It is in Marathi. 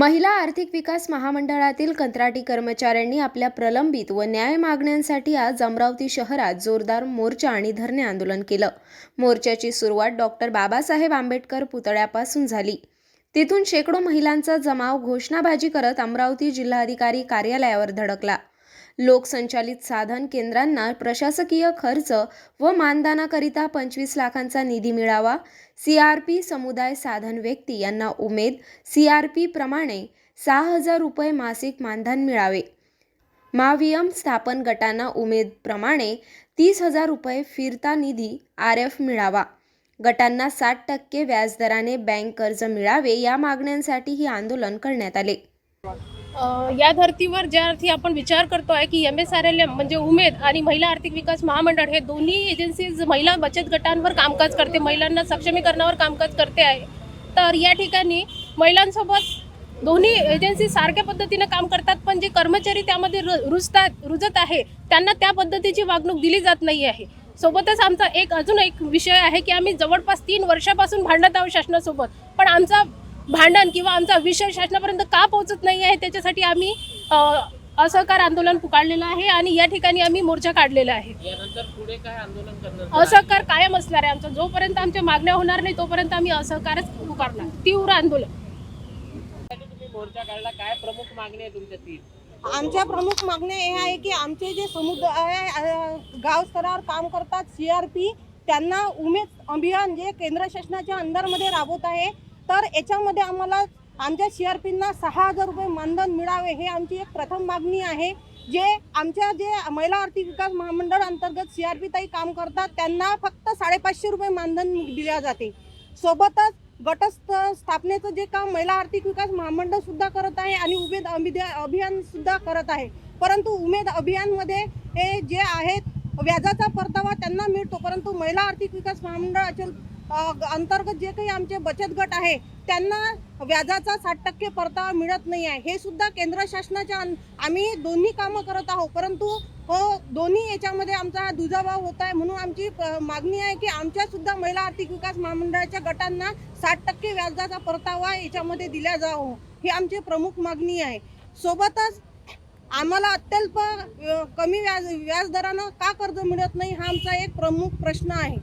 महिला आर्थिक विकास महामंडळातील कंत्राटी कर्मचाऱ्यांनी आपल्या प्रलंबित व न्याय मागण्यांसाठी आज अमरावती शहरात जोरदार मोर्चा आणि धरणे आंदोलन केलं. मोर्चाची सुरुवात डॉक्टर बाबासाहेब आंबेडकर पुतळ्यापासून झाली. तिथून शेकडो महिलांचा जमाव घोषणाबाजी करत अमरावती जिल्हाधिकारी कार्यालयावर धडकला. लोकसंचालित साधन केंद्रांना प्रशासकीय खर्च व मानदानाकरिता पंचवीस लाखांचा निधी मिळावा. सी आर पी समुदाय साधन व्यक्ती यांना उमेद सी आर पी प्रमाणे सहा हजार रुपये मासिक मानधन मिळावे. मावियम स्थापन गटांना उमेदप्रमाणे तीस हजार रुपये फिरता निधी आर एफ मिळावा. गटांना साठ टक्के व्याजदराने बँक कर्ज मिळावे या मागण्यांसाठी हे आंदोलन करण्यात आले. या धर्तीवर ज्या अर्थी आपण विचार करतो आहे की M S R L M म्हणजे उमेद आणि महिला आर्थिक विकास महामंडळ हे दोन्ही एजन्सीज महिला बचत गटांवर कामकाज करते महिलांना सक्षमीकरणावर कामकाज करते आहे. तर या ठिकाणी महिलांसोबत दोन्ही एजन्सी सारख्या पद्धतीनं काम करतात पण जे कर्मचारी त्यामध्ये रु रुजतात रुजत आहे त्यांना त्या पद्धतीची वागणूक दिली जात नाही आहे. सोबतच आमचा एक अजून एक विषय आहे की आम्ही जवळपास तीन वर्षापासून भांडत आहोत शासनासोबत पण आमचा भांडण किंवा आमचा विषय शासनापर्यंत का पोहोचत नाही आहे त्याच्यासाठी आम्ही असहकार आंदोलन पुकारलेलं आहे आणि या ठिकाणी आम्ही मोर्चा काढलेला आहे. यानंतर पुढे काय आंदोलन करणार? असहकार कायम असणार आहे आमचा. जोपर्यंत आमच्या मागण्या होणार नाही तोपर्यंत आम्ही असहकारच पुकारणार. तीव्र आंदोलन. तुम्ही मोर्चा काढला. काय प्रमुख मागणी आहे तुमच्या तीन? आमच्या प्रमुख मागण्या हे आहे की आमचे जे समुदाय गाव स्तरावर काम करतात सी आर पी त्यांना उमेद अभियान जे केंद्र शासनाच्या अंडरमध्ये राबवत आहे तर याच्यामध्ये आम्हाला आमच्या सी आर पींना सहा हजार रुपये मानधन मिळावे हे आमची एक प्रथम मागणी आहे. जे आमच्या जे महिला आर्थिक विकास महामंडळ अंतर्गत सी आर पी ताई काम करतात त्यांना फक्त साडेपाचशे रुपये मानधन दिले जाते. सोबतच गटस्थ स्थापनेचं जे काम महिला आर्थिक विकास महामंडळ सुद्धा करत आहे आणि उमेद अभिद्या- अभियान सुद्धा करत आहे. परंतु उमेद अभियानमध्ये हे जे आहेत व्याजाचा परतावा त्यांना मिळतो परंतु महिला आर्थिक विकास महामंडळाचे अ, अंतर्गत जे काही आमचे बचत गट आहे त्यांना व्याजाचा साठ टक्के परतावा मिळत नाही आहे. हे सुद्धा केंद्र शासनाच्या आम्ही दोन्ही कामं करत आहोत. परंतु हो दोन्ही याच्यामध्ये आमचा हा दुजाभाव होत आहे. म्हणून आमची मागणी आहे की आमच्या सुद्धा महिला आर्थिक विकास महामंडळाच्या गटांना साठ टक्के व्याजाचा परतावा याच्यामध्ये दिला जावं. ही आमची प्रमुख मागणी आहे. सोबतच आम्हाला अत्यल्प कमी व्याज व्याजदरानं का कर्ज मिळत नाही हा आमचा एक प्रमुख प्रश्न आहे.